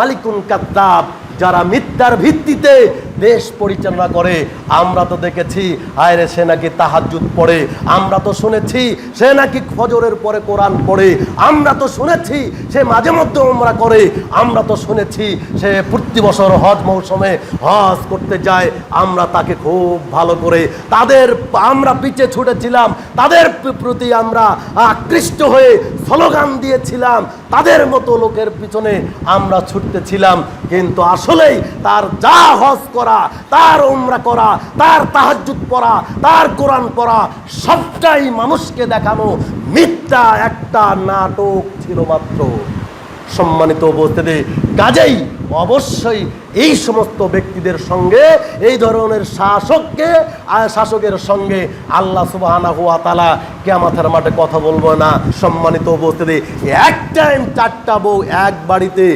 মালিকুন কাদ্দাব যারা মিথ্যার ভিত্তিতে দেশ পরিচালনা করে। আমরা তো দেখেছি আয়রে সে নাকি তাহাজুদ পড়ে। আমরা তো শুনেছি, সে নাকি ফজরের পরে কোরআন পড়ে। আমরা তো শুনেছি, সে মাঝে মধ্যে ওমরা করে। আমরা তো শুনেছি, সে প্রতি বছর হজ মৌসুমে হজ করতে যায়। আমরা তাকে খুব ভালো করে, তাদের আমরা পিছে ছুটেছিলাম, তাদের প্রতি আমরা আকৃষ্ট হয়ে স্লোগান দিয়েছিলাম। তাদের মতো লোকের পিছনে আমরা ছুটতেছিলাম। কিন্তু আসলেই তার যা হজ করা তার উমরা করা, তার তাহাজুদ পড়া, তার কোরআন পড়া, সবটাই মানুষকে দেখানো। মিথ্যা একটা নাটক ছিল মাত্র। সম্মানিত উপস্থিতি কাজেই অবশ্যই এই সমস্ত ব্যক্তিদের সঙ্গে, এই ধরনের শাসককে শাসকের সঙ্গে আল্লাহ সুবাহানা হুয়া তালা কেমাথের মাঠে কথা বলব না। সম্মানিত উপস্থিতি, এক টাইম চারটা বউ এক বাড়িতে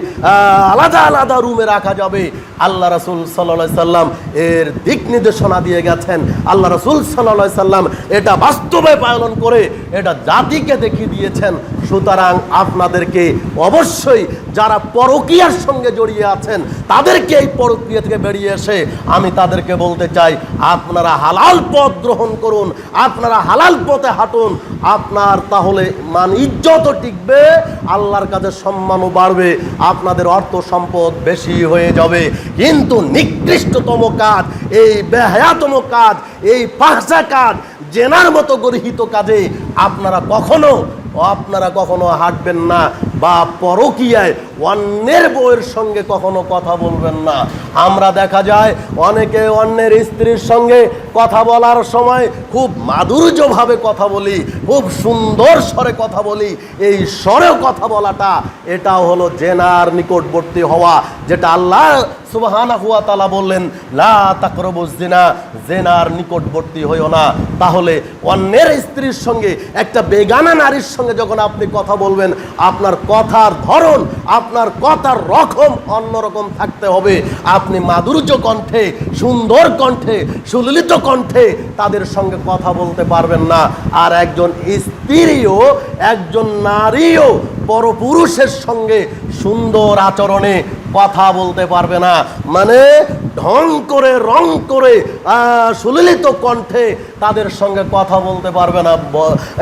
আলাদা আলাদা রুমে রাখা যাবে। আল্লাহ রসুল সাল্লা সাল্লাম এর দিক নির্দেশনা দিয়ে গেছেন। আল্লাহ রসুল সাল্লা সাল্লাম এটা বাস্তবে পালন করে, এটা জাতিকে দেখিয়ে দিয়েছেন। সুতরাং আপনাদেরকে অবশ্যই যারা পরকীয়ার সঙ্গে জড়িয়ে আছেন, তাদেরকে এই পরকীয়া থেকে বেরিয়ে এসে আমি তাদেরকে বলতে চাই, আপনারা হালাল পথ গ্রহণ করুন, আপনারা হালাল পথে হাঁটুন, আপনার তাহলে মান ইজ্জতও টিকবে, আল্লাহর কাছে সম্মানও বাড়বে, আপনাদের অর্থ সম্পদ বেশি হয়ে যাবে। কিন্তু নিকৃষ্টতম কাজ, এই বেহায়াতম কাজ, এই পাহসা কাজ, জেনার মতো গরহিত কাজে আপনারা কখনো আপনারা কখনো হাঁটবেন না। বা পরকিয়ায় অন্যের বউয়ের সঙ্গে কখনো কথা বলবেন না। আমরা দেখা যায় অনেকে অন্যের স্ত্রীর সঙ্গে কথা বলার সময় খুব মাধুর্যভাবে কথা বলি, খুব সুন্দর স্বরে কথা বলি। এই স্বরেও কথা বলাটা, এটাও হলো জেনার নিকটবর্তী হওয়া, যেটা আল্লাহ সুবাহানা হুয়া তালা বললেন, লা তাকরবু জিনা জেনার নিকটবর্তী হইও না। তাহলে অন্যের স্ত্রীর সঙ্গে, একটা বেগানা নারীর সঙ্গে যখন আপনি কথা বলবেন, আপনার কথার ধরন, আপনার কথার রকম অন্যরকম থাকতে হবে। আপনি মাধুর্য কণ্ঠে, সুন্দর কণ্ঠে, সুললিত কণ্ঠে তাদের সঙ্গে কথা বলতে পারবেন না। আর একজন স্ত্রীও, একজন নারীও পরপুরুষের সঙ্গে সুন্দর আচরণে কথা বলতে পারবে না। মানে ঢং করে, রং করে সুলিলিত কণ্ঠে তাদের সঙ্গে কথা বলতে পারবে না।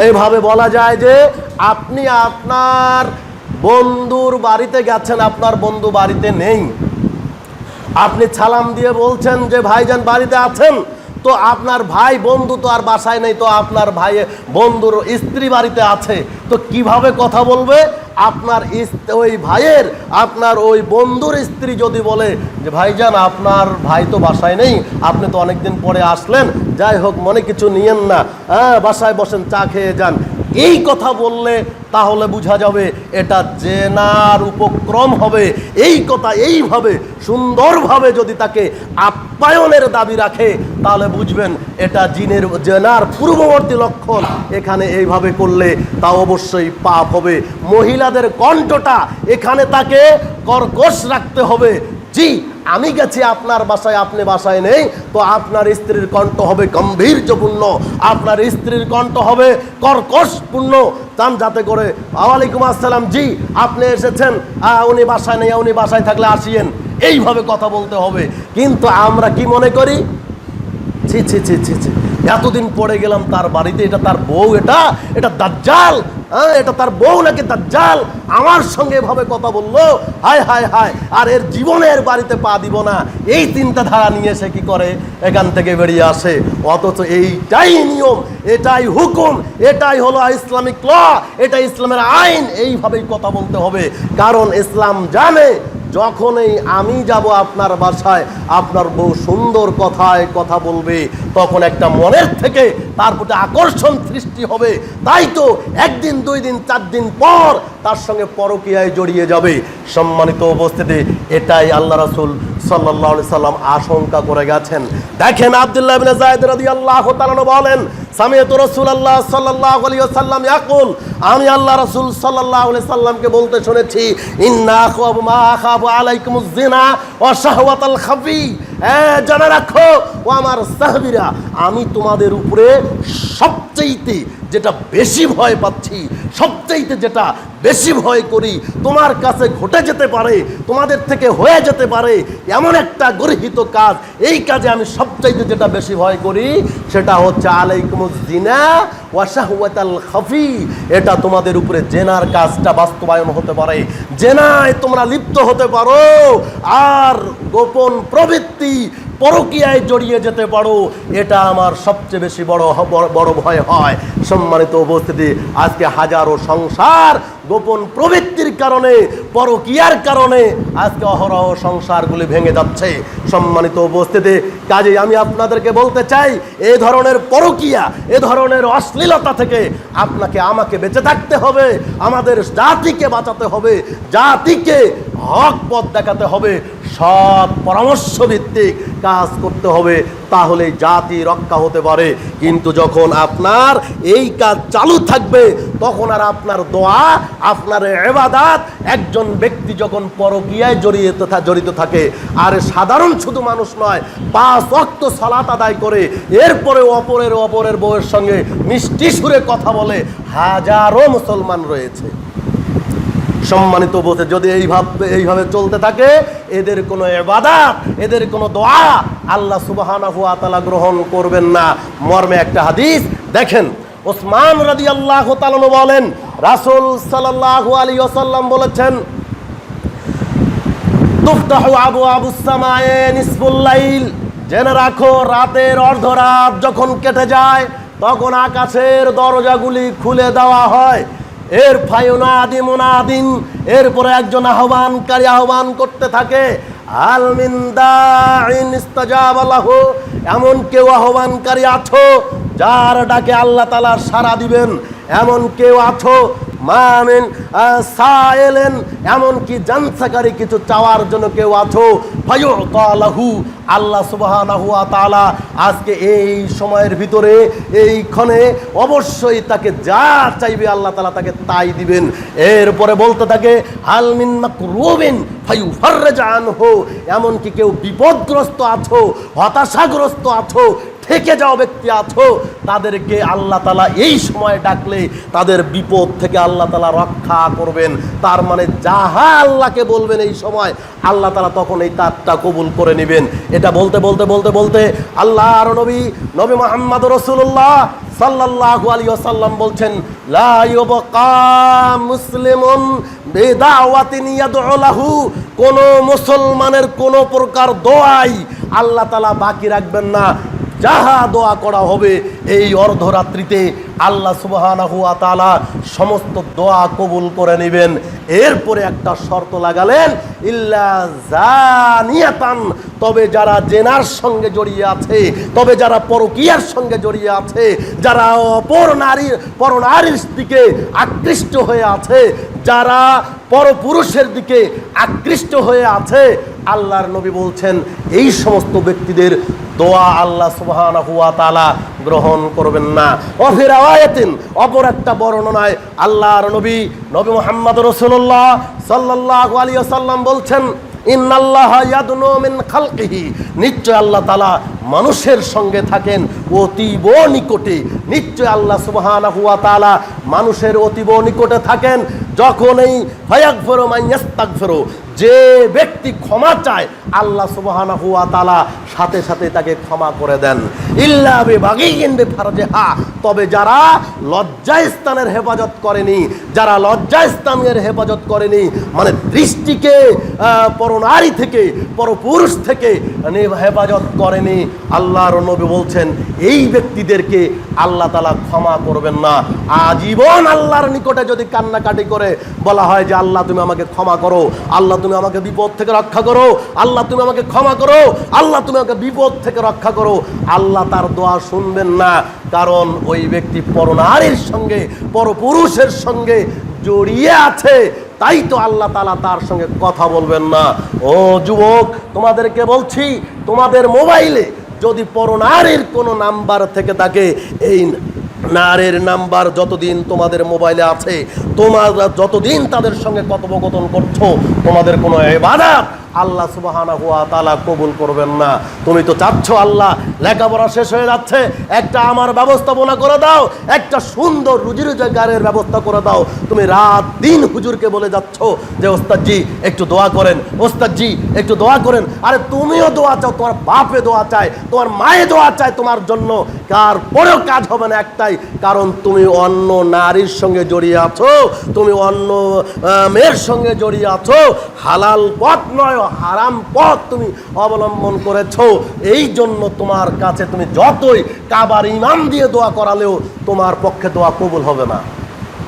এইভাবে বলা যায় যে আপনি আপনার বন্ধুর বাড়িতে গেছেন, আপনার বন্ধু বাড়িতে নেই। আপনি সালাম দিয়ে বলছেন যে, ভাইজান, বাড়িতে আছেন? তো আপনার ভাই, বন্ধু তো আর বাসায় নেই, তো আপনার ভাই, বন্ধুর স্ত্রী বাড়িতে আছে। তো কীভাবে কথা বলবে? আপনার ওই ভাইয়ের, আপনার ওই বন্ধুর স্ত্রী যদি বলে যে, ভাইজান, আপনার ভাই তো বাসায় নেই, আপনি তো অনেকদিন পরে আসলেন, যাই হোক, মনে কিছু নিয়েন না। হ্যাঁ বাসায় বসেন, চা খেয়ে যান। এই কথা বললে তাহলে বোঝা যাবে এটা জেনার উপক্রম হবে। এই কথা এইভাবে, সুন্দরভাবে যদি তাকে আপ্যায়নের দাবি রাখে, তাহলে বুঝবেন এটা জিনের, জেনার পূর্ববর্তী লক্ষণ। এখানে এইভাবে করলে তা অবশ্যই পাপ হবে। মহিলাদের কণ্ঠটা এখানে তাকে কর্কশ রাখতে হবে। জি, আমি গেছি আপনার বাসায়, আপনি বাসায় নেই, তো আপনার স্ত্রীর কণ্ঠ হবে গম্ভীর্যপূর্ণ, আপনার স্ত্রীর কণ্ঠ হবে কর্কশপূর্ণ। চান যাতে করে, ওয়ালাইকুম আসসালাম, জি, আপনি এসেছেন উনি বাসায় নেই, উনি বাসায় থাকলে আসিয়েন। এইভাবে কথা বলতে হবে। কিন্তু আমরা কি মনে করি? ছি ছি ছি ছি ছি। এতদিন পরে গেলাম তার বাড়িতে, এটা তার বউ, এটা এটা দাজ্জাল হ্যাঁ এটা তার বউ নাকি দাজ্জাল? আমার সঙ্গে এভাবে কথা বলল? হায় হায় হায়, আর এর জীবনের বাড়িতে পা দিব না। এই চিন্তাধারা নিয়ে সে কি করে? এখান থেকে বেরিয়ে আসে। অথচ এইটাই নিয়ম, এটাই হুকুম, এটাই হলো ইসলামিক ল, এটা ইসলামের আইন। এইভাবেই কথা বলতে হবে। কারণ ইসলাম জানে যখনই আমি যাব আপনার বাসায়, আপনার বউ সুন্দর কথায় কথা বলবে, তখন একটা মনের থেকে তার প্রতি আকর্ষণ সৃষ্টি হবে। তাই তো একদিন, দুই দিন, চার দিন পর তার সঙ্গে পরকিয়ায় জড়িয়ে যাবে। সম্মানিত উপস্থিতি, এটাই আল্লাহ রাসূল আলাইহি সাল্লাম আশঙ্কা করে গেছেন। দেখেন আব্দুল্লাহ ইবনে যায়েদ রাদিয়াল্লাহু তাআলা বলেন সামিয়াতু রাসূলুল্লাহ সাল্লাল্লাহু আলাইহি ওয়াসাল্লাম ইয়াকুল। আমি আল্লাহ রাসূল সাল্লাল্লাহু আলাইহি সাল্লামকে বলতে শুনেছি, ইন্না আখাবু মা আখাবু আলাইকুমুজ জিনা ওয়া শাহওয়াতাল খাফি। হ্যাঁ জানা রাখো, ও আমার সাহাবিরা, আমি তোমাদের উপরে সবচাইতে যেটা বেশি ভয় পাচ্ছি, সবচাইতে যেটা বেশি ভয় করি, তোমার কাছে ঘটে যেতে পারে, তোমাদের থেকে হয়ে যেতে পারে, এমন একটা গর্হিত কাজ। এই কাজে আমি সবচাইতে যেটা বেশি ভয় করি, সেটা হচ্ছে আলাইকুমুদ্দিনা ওয়াশাহওয়াতাল খাফি। এটা তোমাদের উপরে জেনার কাজটা বাস্তবায়ন হতে পারে। জেনায় তোমরা লিপ্ত হতে পারো। আর গোপন প্রবৃত্তি পরকীয়ায় জড়িয়ে যেতে পারো, এটা আমার সবচেয়ে বেশি বড় বড়- ভয় হয়। সম্মানিত উপস্থিতি, আজকে হাজারো সংসার গোপন প্রবৃত্তির কারণে, পরকীয়ার কারণে আজকে অহরহ সংসারগুলি ভেঙে যাচ্ছে। সম্মানিত উপস্থিতি, কাজেই আমি আপনাদেরকে বলতে চাই, এ ধরনের পরকীয়া, এ ধরনের অশ্লীলতা থেকে আপনাকে, আমাকে বেঁচে থাকতে হবে, আমাদের জাতিকে বাঁচাতে হবে, জাতিকে হক পথ দেখাতে হবে। সৎ পরামর্শ ভিত্তিক কাজ করতে হবে, তাহলে জাতি রক্ষা হতে পারে। কিন্তু যখন আপনার এই কাজ চালু থাকবে, তখন আর আপনার দোয়া, আপনার এবাদাত একজন ব্যক্তি যখন পরকিয়ায় জড়িয়ে থা- জড়িত থাকে, আর সাধারণ শুধু মানুষ নয়, পাঁচ অক্ত সালাত আদায় করে এরপরে অপরের অপরের বউয়ের সঙ্গে মিষ্টি সুরে কথা বলে, হাজারো মুসলমান রয়েছে। সম্মানিত বলতে যদি এইভাবে এইভাবে চলতে থাকে, এদের কোনো এবাদাত এদের কোনো দোয়া আল্লাহ সুবাহানা হুয়া তালা গ্রহণ করবেন না। মর্মে একটা হাদিস, দেখেন, ওসমান রাদি আল্লাহ তালানো বলেন, রাসুল সাল্লাহ আলী ওসাল্লাম বলেছেন, তুফতাহু আবু আবু সামায়ে নিসফুল জেনে রাখো, রাতের অর্ধরাত যখন কেটে যায়, তখন আকাশের দরজাগুলি খুলে দেওয়া হয়। এর ফায়ুনাদি মুনাদিন, এরপরে একজন আহ্বানকারী আহ্বান করতে থাকে মিন এমন কেউ আহ্বানকারী আছো যার ডাকে আল্লাহ তালা সারা দিবেন, এমন কেউ আছো মামিন সায়েলেন, এমনকি জানসাকারী কিছু চাওয়ার জন্য কেউ আছো? ফায়ুতালাহু আল্লাহ সুবহানাহু ওয়া তাআলা আজকে এই সময়ের ভিতরে এইক্ষণে অবশ্যই তাকে যা চাইবে আল্লাহ তাআলা তাকে তাই দিবেন। এরপরে বলতে থাকে আলমিন মাকরুবিন ফায়ুফাররাজ আনহু, এমনকি কেউ বিপদগ্রস্ত আছো, হতাশাগ্রস্ত আছো থেকে যাও ব্যক্তি আছো, তাদেরকে আল্লাহ তালা এই সময় ডাকলে তাদের বিপদ থেকে আল্লাহ তালা রক্ষা করবেন। তার মানে যাহা আল্লাহকে বলবেন এই সময়, আল্লাহ তালা তখন এই তারটা কবুল করে নেবেন। এটা বলতে বলতে বলতে বলতে আল্লাহ আর নবী নবী মোহাম্মদ রসুল্লাহ সাল্লাল্লাহু আলাইহি ওয়াসাল্লাম বলছেন মুসলিমুন কোন মুসলমানের কোন প্রকার দোয়াই আল্লাহ তাআলা বাকি রাখবেন না। যাহা দোয়া করা হবে এই অর্ধরাত্রিতে আল্লাহ ওয়া সমস্ত দোয়া কবুল করে নেবেন। এরপরে একটা শর্ত লাগালেন, ইল্লা তবে যারা জেনার সঙ্গে জড়িয়ে আছে, তবে যারা পরকীয়ার সঙ্গে জড়িয়ে আছে, যারা অপর নারীর, পর নারীর দিকে আকৃষ্ট হয়ে আছে, যারা পরপুরুষের দিকে আকৃষ্ট হয়ে আছে, আল্লাহর নবী বলছেন, এই সমস্ত ব্যক্তিদের দোয়া আল্লাহ সুবহানাহু ওয়া তাআলা গ্রহণ করবেন না। অফির আয়াতিন অপর একটা বর্ণনায় আল্লাহর নবী নবী মুহাম্মদ রাসূলুল্লাহ সাল্লাল্লাহু আলাইহি ওয়াসাল্লাম বলছেন নিশ্চয় আল্লাহ তাআলা মানুষের সঙ্গে থাকেন অতীব নিকটে। নিশ্চয় আল্লাহ সুবহানাহু ওয়া তাআলা মানুষের অতীব নিকটে থাকেন। যখন এই ফায়াগফিরু মান ইয়াস্তাগফিরু, যে ব্যক্তি ক্ষমা চায়, আল্লাহ সুবহানাহু হুয়া তাআলা সাথে সাথে তাকে ক্ষমা করে দেন। তবে যারা লজ্জাস্থানের হেফাজত করেনি, যারা লজ্জাস্থানের হেফাজত করেনি মানে দৃষ্টিকে পরনারী থেকে, পরপুরুষ থেকে হেফাজত করেনি, আল্লাহর নবী বলছেন, এই ব্যক্তিদেরকে আল্লাহ তালা ক্ষমা করবেন না। আজীবন আল্লাহর নিকটে যদি কান্নাকাটি করে, বলা হয় যে, আল্লাহ, তুমি আমাকে ক্ষমা করো। আল্লাহ, তুমি আমাকে বিপদ থেকে রক্ষা করো। আল্লাহ, তুমি আমাকে ক্ষমা করো। আল্লাহ, তুমি আমাকে বিপদ থেকে রক্ষা করো। আল্লাহ তার দোয়া শুনবেন না, কারণ ওই ব্যক্তি পরনারীর সঙ্গে, পরপুরুষের সঙ্গে জড়িয়ে আছে। তাই তো আল্লাহ তালা তার সঙ্গে কথা বলবেন না। ও যুবক, তোমাদেরকে বলছি, তোমাদের মোবাইলে যদি পরনারীর কোনো নাম্বার থেকে থাকে, এই নারের নাম্বার যতদিন তোমাদের মোবাইলে আছে, তোমরা যতদিন তাদের সঙ্গে কথোপকথন করছ, তোমাদের কোনো এবাদাত আল্লাহ সুবাহানা হুয়া তালা কবুল করবেন না। তুমি তো চাচ্ছ আল্লাহ, লেখাপড়া শেষ হয়ে যাচ্ছে, একটা আমার ব্যবস্থাপনা করে দাও, একটা সুন্দর রুজি রোজগারের ব্যবস্থা করে দাও। তুমি রাত দিন হুজুরকে বলে যাচ্ছ যে, ওস্তাদজি, একটু দোয়া করেন, ওস্তাদজি, একটু দোয়া করেন। আরে তুমিও দোয়া চাও, তোমার বাপে দোয়া চায়, তোমার মায়ে দোয়া চায় তোমার জন্য। কার পরেও কাজ হবে না একটাই, কারণ তুমি অন্য নারীর সঙ্গে জড়িয়ে আছো, তুমি অন্য মেয়ের সঙ্গে জড়িয়ে আছো। হালাল পথ নয় হারাম পথ তুমি অবলম্বন করেছ। এই জন্য তোমার কাছে তুমি যতই কাবার ইমাম দিয়ে দোয়া করালেও তোমার পক্ষে দোয়া কবুল হবে না।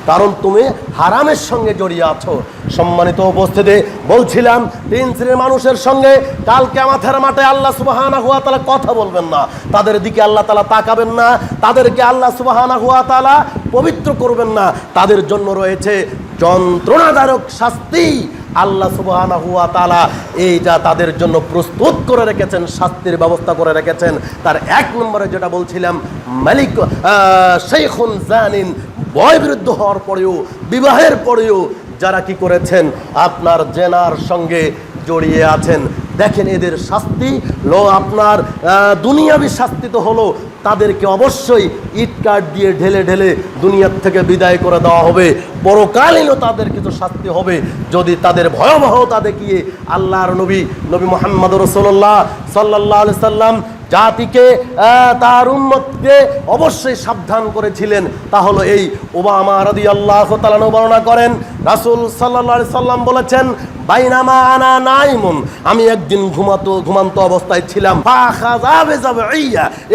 কারণ তুমি হারামের সঙ্গে জড়িয়ে আছো। সম্মানিত উপস্থিতি, বলছিলাম, তিন শ্রেণির মানুষের সঙ্গে কালকে আমাদের মাঠে আল্লাহ সুবাহানা হুয়া তালা কথা বলবেন না। তাদের দিকে আল্লাহ তালা তাকাবেন না, তাদেরকে আল্লাহ সুবাহানা হুয়া তালা পবিত্র করবেন না। তাদের জন্য রয়েছে যন্ত্রণাদায়ক শাস্তি আল্লাহ সুবহানা হুয়া তালা এইটা তাদের জন্য প্রস্তুত করে রেখেছেন, শাস্তির ব্যবস্থা করে রেখেছেন। তার এক নম্বরে যেটা বলছিলাম, মালিক শেখুন জানিন বয় বিরুদ্ধ হওয়ার পরেও, বিবাহের পরেও যারা কি করেছেন, আপনার জেনার সঙ্গে জড়িয়ে আছেন। দেখেন এদের শাস্তি, লো আপনার দুনিয়াবি শাস্তি তো হলো, তাদেরকে অবশ্যই ইট কাঠ দিয়ে ঢেলে ঢেলে দুনিয়ার থেকে বিদায় করে দেওয়া হবে। পরকালীনও তাদের কিছু শাস্তি হবে। যদি তাদের ভয়াবহতা দেখিয়ে আল্লাহর নবী নবী মোহাম্মদ রসোল্লাহ সাল্লাহ সাল্লাম জাতিকে তার উন্মতকে অবশ্যই সাবধান করেছিলেন। তা হলো এই ওবামা রাদি আল্লাহ তালানো বর্ণনা করেন, রাসুল সাল্লাহ সাল্লাম বলেছেন, বাইনামা আনা নাইমুন, আমি একদিন ঘুমাতো, ঘুমান্ত অবস্থায় ছিলাম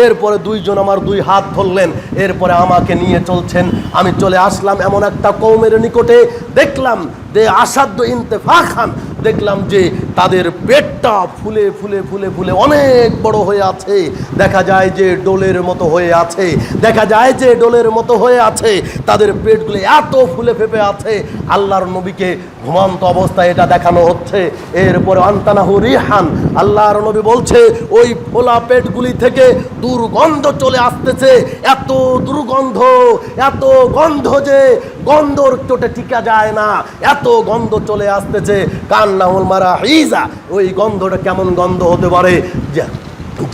এরপরে দুইজন আমার দুই হাত ধরলেন, এরপরে আমাকে নিয়ে চলছেন। আমি চলে আসলাম এমন একটা কৌমের নিকটে, দেখলাম যে আসাধ্য ইন্তেফাখান দেখলাম যে তাদের পেটটা ফুলে ফুলে ফুলে ফুলে অনেক বড় হয়ে আছে। দেখা যায় যে ডোলের মতো হয়ে আছে। দেখা যায় যে ডোলের মতো হয়ে আছে। তাদের পেটগুলো এত ফুলে ফেপে আছে। আল্লাহর নবীকে ঘুমান্ত অবস্থায় এটা দেখানো হচ্ছে। এরপরে আন্তানাহু রিহান, আল্লাহর নবী বলছে, ওই ফোলা পেটগুলি থেকে দুর্গন্ধ চলে আসতেছে। এত দুর্গন্ধ, এত গন্ধ যে গন্ধর চোটে টিকা যায় না। এত গন্ধ চলে আসতেছে। কান্নাহুল মারা হিজা ওই গন্ধটা কেমন গন্ধ হতে পারে?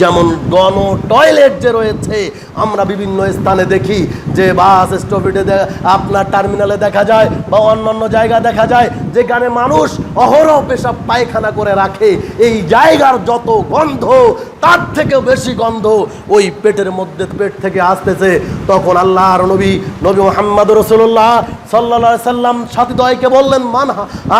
যেমন গণ টয়লেট যে রয়েছে, আমরা বিভিন্ন স্থানে দেখি যে বাস স্টপেটে আপনার টার্মিনালে দেখা যায় বা অন্যান্য জায়গা দেখা যায় যেখানে মানুষ অহরহ পেশাব পায়খানা করে রাখে, এই জায়গার যত গন্ধ, তার থেকেও বেশি গন্ধ ওই পেটের মধ্যে পেট থেকে আসতেছে। তখন আল্লাহ আল্লাহর নবী নবী মোহাম্মদ রসুল্লাহ সাল্লা সাল্লাম সাথীদয়কে বললেন, মান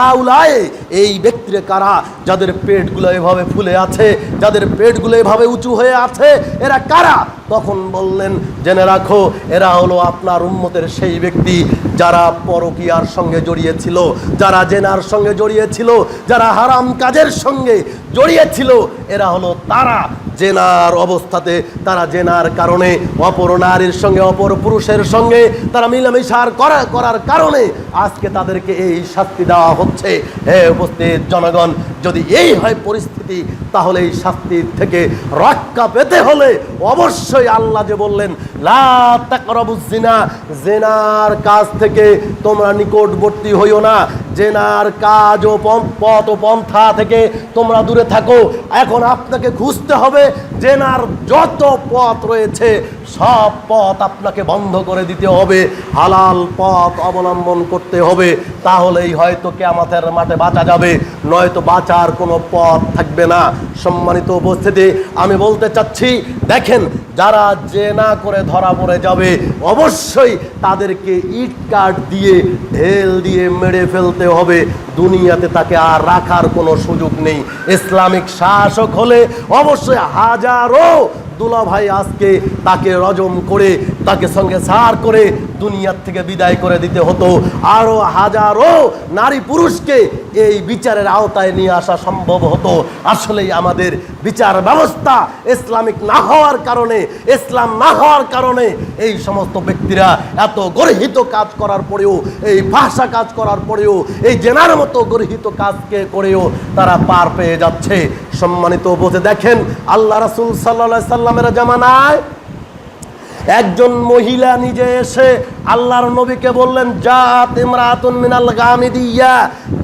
আউলায় এই ব্যক্তিরে কারা? যাদের পেটগুলো এভাবে ফুলে আছে, যাদের পেটগুলো এভাবে উঁচু হয়ে আছে, এরা কারা? তখন বললেন, জেনে রাখো, এরা হলো আপনার উম্মতের সেই ব্যক্তি যারা পরকিয়ার সঙ্গে জড়িয়েছিল, যারা জেনার সঙ্গে জড়িয়েছিল, যারা হারাম কাজের সঙ্গে জড়িয়েছিল। এরা হলো তারা। জেনার অবস্থাতে, তারা জেনার কারণে, অপর নারীর সঙ্গে, অপর পুরুষের সঙ্গে, তারা মিলামিশার করা করার কারণে আজকে তাদেরকে এই শাস্তি দেওয়া হচ্ছে। হে উপস্থিত জনগণ, যদি এই হয় পরিস্থিতি, তাহলে এই শাস্তি থেকে রক্ষা পেতে হলে অবশ্যই আল্লাহ যে বললেন, লা তাকরাবুজ জিনা জেনার কাজ থেকে তোমরা নিকটবর্তী হইও না। জেনার কাজ ও পথ ও পন্থা থেকে তোমরা দূরে থাকো। এখন আপনাকে খুঁজতে হবে জেনার যত পথ রয়েছে, সব পথ আপনাকে বন্ধ করে দিতে হবে। হালাল পথ অবলম্বন করতে হবে, তাহলেই হয়তো কেয়ামতের মাঠে বাঁচা যাবে। নয়তো বাঁচার কোনো পথ থাকবে না। সম্মানিত উপস্থিতি, আমি বলতে চাচ্ছি, দেখেন যারা যে না করে ধরা পড়ে যাবে, অবশ্যই তাদেরকে ইট কাঠ দিয়ে, ঢেল দিয়ে মেরে ফেলতে হবে। দুনিয়াতে তাকে আর রাখার কোনো সুযোগ নেই। ইসলামিক শাসক হলে অবশ্যই হাজারো দুলা ভাই আজকে তাকে রজম করে, তাকে সঙ্গে সার করে দুনিয়ার থেকে বিদায় করে দিতে হতো। আরও হাজারো নারী পুরুষকে এই বিচারের আওতায় নিয়ে আসা সম্ভব হতো। আসলেই আমাদের বিচার ব্যবস্থা ইসলামিক না হওয়ার কারণে, ইসলাম না হওয়ার কারণে এই সমস্ত ব্যক্তিরা এত গর্হিত কাজ করার পরেও, এই ভাষা কাজ করার পরেও, এই জেনার মতো গর্হিত কাজকে করেও তারা পার পেয়ে যাচ্ছে। সম্মানিত বসে দেখেন, আল্লাহ রাসুল সাল্লা সাল্লামের জামানায় একজন মহিলা নিজে এসে আল্লাহর নবীকে বললেন, যা তেমরাতুন মিনাল গামিদিয়া।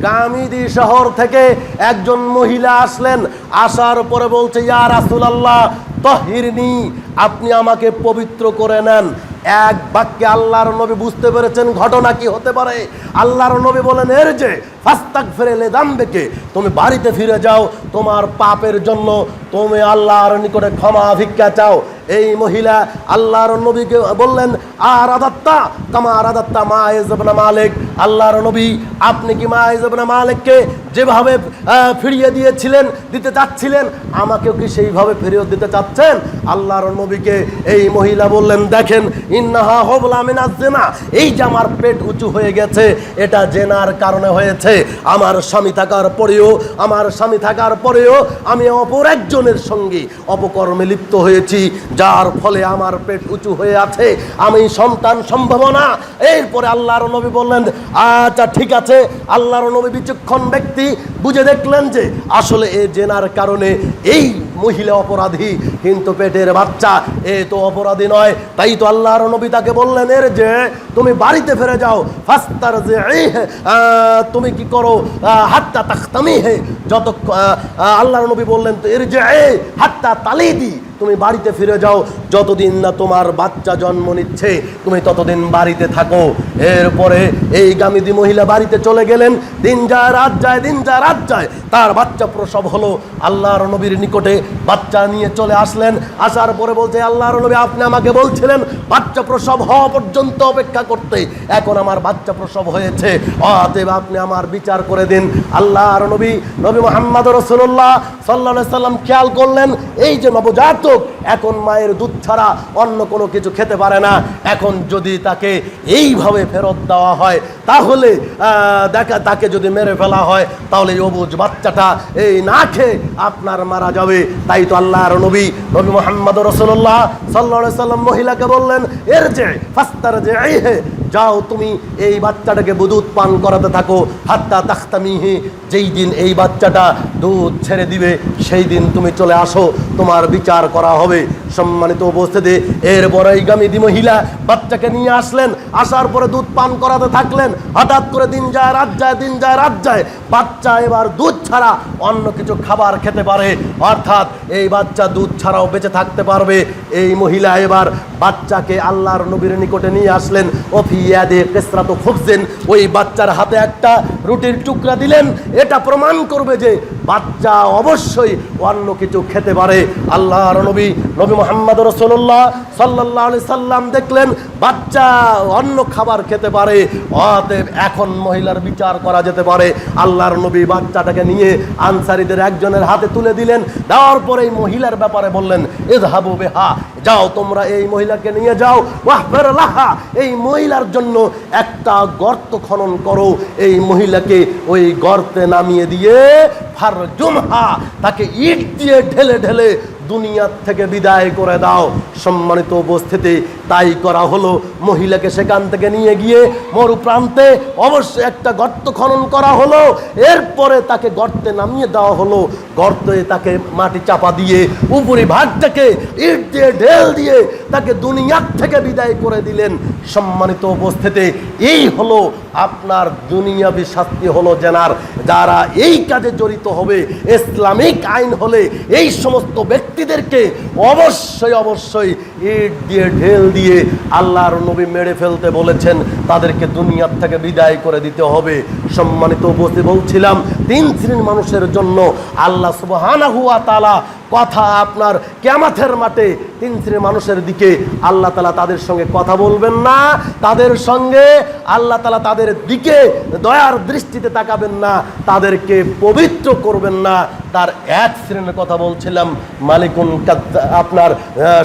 গামিদি শহর থেকে একজন মহিলা আসলেন, আসার পরে বলছে, ইয়া রাসুল আল্লাহ তহিরনি, আপনি আমাকে পবিত্র করে নেন। এক বাক্যে আল্লাহর নবী বুঝতে পেরেছেন ঘটনা কি হতে পারে। আল্লাহর নবী বলেন, এর যে ফাস্তাক ফেরে লেদাম্বেকে, তুমি বাড়িতে ফিরে যাও, তোমার পাপের জন্য তুমি আল্লাহর নিকটে ক্ষমা ভিক্ষা চাও। এই মহিলা আল্লাহর নবীকে বললেন আর আদাত্তা কামা আদাত্তা মা মালিক। আল্লাহর নবী, আপনি কি মা মালিককে যেভাবে ফিরিয়ে দিয়েছিলেন, দিতে চাচ্ছিলেন, আমাকেও কি সেইভাবে ফেরত দিতে চাচ্ছেন? আল্লাহর নবীকে এই মহিলা বললেন, দেখেন, ইন্নাহা হবলা মিনাজ জেনা। এই যে আমার পেট উঁচু হয়ে গেছে, এটা জেনার কারণে হয়েছে। আমার স্বামী থাকার পরেও, আমার স্বামী থাকার পরেও আমি অপর একজনের সঙ্গে অপকর্মে লিপ্ত হয়েছি, যার ফলে আমার পেট উঁচু হয়ে আছে। আমি সন্তান সম্ভাবনা। এরপরে আল্লাহর নবী বললেন আচ্ছা ঠিক আছে। আল্লাহর নবী বিচক্ষণ ব্যক্তি, বুঝে দেখলেন যে আসলে এ জেনার কারণে এই মহিলা অপরাধী, কিন্তু পেটের বাচ্চা, এ তো অপরাধী নয়। তাই তো আল্লাহর নবী তাকে বললেন, এর যে তুমি বাড়িতে ফিরে যাও ফাস্তার যে তুমি কি করো? হাত্তা তাখতামি হে যত আল্লাহর নবী বললেন, তো এর যে, এ, হাত্তা তালিদি, তুমি বাড়িতে ফিরে যাও। যতদিন না তোমার বাচ্চা জন্ম নিচ্ছে, তুমি ততদিন বাড়িতে থাকো। এরপরে এই গামিদি মহিলা বাড়িতে চলে গেলেন। দিন যায়, রাত যায়, দিন যায়, রাত যায়। তার বাচ্চা প্রসব হলো আল্লাহর নবীর নিকটে। বাচ্চা নিয়ে চলে আসলেন। আসার পরে বলছে, আল্লাহর নবী, আপনি আমাকে বলছিলেন বাচ্চা প্রসব হওয়া পর্যন্ত অপেক্ষা করতে। এখন আমার বাচ্চা প্রসব হয়েছে। অতএব আপনি আমার বিচার করে দিন। আল্লাহর নবী নবী মোহাম্মদ রসুল্লাহ সাল্লাহ সাল্লাম খেয়াল করলেন, এই যে নবজাতক, এখন মায়ের দুধ ছাড়া অন্য কোনো কিছু খেতে পারে না। এখন যদি তাকে এইভাবে ফেরত দেওয়া হয়, তাহলে দেখা, তাকে যদি মেরে ফেলা হয়, তাহলে অবুজ বাচ্চাটা এই না খেয়ে আপনার মারা যাবে। তাই তো আল্লাহর নবী নবী মোহাম্মদ রসুল্লাহ সাল্লাহ সাল্লাম মহিলাকে বললেন এর যে ফাস্তার যে এই হে যাও তুমি এই বাচ্চাটাকে দুধ পান করাতে থাকো, হাত্তা তাখতামিহি, যেই দিন এই বাচ্চাটা দুধ ছেড়ে দিবে, সেই দিন তুমি চলে আসো, তোমার বিচার করা হবে। সম্মানিত উপস্থিতি, এরপরে এই গামিদি মহিলা বাচ্চাকে নিয়ে আসলেন, আসার পরে দুধ পান করাতে থাকলেন, হঠাৎ করে দিন যায়, রাত যায়, দিন যায়, রাত যায়, বাচ্চা এবার দুধ ছাড়া অন্য কিছু খাবার খেতে পারে, অর্থাৎ এই বাচ্চা দুধ ছাড়াও বেঁচে থাকতে পারবে। এই মহিলা এবার বাচ্চাকে আল্লাহর নবীর নিকটে নিয়ে আসলেন। ওফিয়াদে কেসরা তো খুঁজছেন ওই বাচ্চার হাতে একটা রুটির টুকরা দিলেন। এটা প্রমাণ করবে যে বাচ্চা অবশ্যই অন্য কিছু খেতে পারে। আল্লাহর নবী নবী মোহাম্মদ রসুল্লাহ সাল্লাহ আলি সাল্লাম দেখলেন, বাচ্চা অন্য খাবার খেতে পারে, অতএব এখন মহিলার বিচার করা যেতে পারে। আল্লাহর নবী বাচ্চাটাকে নিয়ে আনসারিদের একজনের হাতে তুলে দিলেন। দেওয়ার পরে এই মহিলার ব্যাপারে বললেন এজহাবু বেহা, যাও তোমরা এই মহিলাকে নিয়ে যাও, ওয়াহফের লাহা, এই মহিলার জন্য একটা গর্ত খনন করো, এই মহিলাকে ওই গর্তে নামিয়ে দিয়ে ফার জুমহা তাকে ইট দিয়ে ঢেলে ঢেলে দুনিয়ার থেকে বিদায় করে দাও। সম্মানিত উপস্থিতি তাই করা হলো। মহিলাকে সেখান থেকে নিয়ে গিয়ে মরু প্রান্তে অবশ্যই একটা গর্ত খনন করা হলো। এরপরে তাকে গর্তে নামিয়ে দেওয়া হলো। গর্তে তাকে মাটি চাপা দিয়ে, উপরি ভাগটাকে ইট দিয়ে, ঢেল দিয়ে তাকে দুনিয়ার থেকে বিদায় করে দিলেন। সম্মানিত উপস্থিতি, এই হলো আপনার দুনিয়াবি শাস্তি হলো জেনার। যারা এই কাজে জড়িত হবে, ইসলামিক আইন হলে এই সমস্ত ব্যক্তিদেরকে অবশ্যই অবশ্যই ইট দিয়ে, ঢেল দিয়ে আল্লাহর নবী মেরে ফেলতে বলেছেন, তাদেরকে দুনিয়ার থেকে বিদায় করে দিতে হবে। সম্মানিত উপস্থিত বলছিলাম, তিন শ্রেণির মানুষের জন্য আল্লাহ সুবহানাহু ওয়া তাআলা কথা আপনার কেমাথের মাঠে তিন শ্রেণির মানুষের দিকে আল্লাহ তালা তাদের সঙ্গে কথা বলবেন না, তাদের সঙ্গে আল্লাহ তালা তাদের দিকে দয়ার দৃষ্টিতে তাকাবেন না, তাদেরকে পবিত্র করবেন না। তার এক শ্রেণির কথা বলছিলাম, মালিকুন আপনার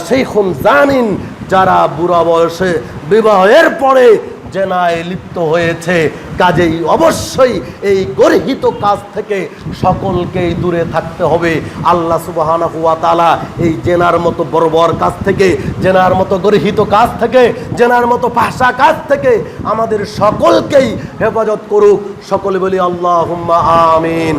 শেখুন জানিন যারা বুড়া বয়সে বিবাহের পরে জেনায় লিপ্ত হয়েছে, কাজেই অবশ্যই এই গর্হিত কাজ থেকে সকলকেই দূরে থাকতে হবে। আল্লাহ সুবাহানা হুয়া তালা এই জেনার মতো বর্বর কাজ থেকে, জেনার মতো গর্হিত কাজ থেকে, জেনার মতো ভাষা কাজ থেকে আমাদের সকলকেই হেফাজত করুক। সকলে বলি আল্লাহ আমিন।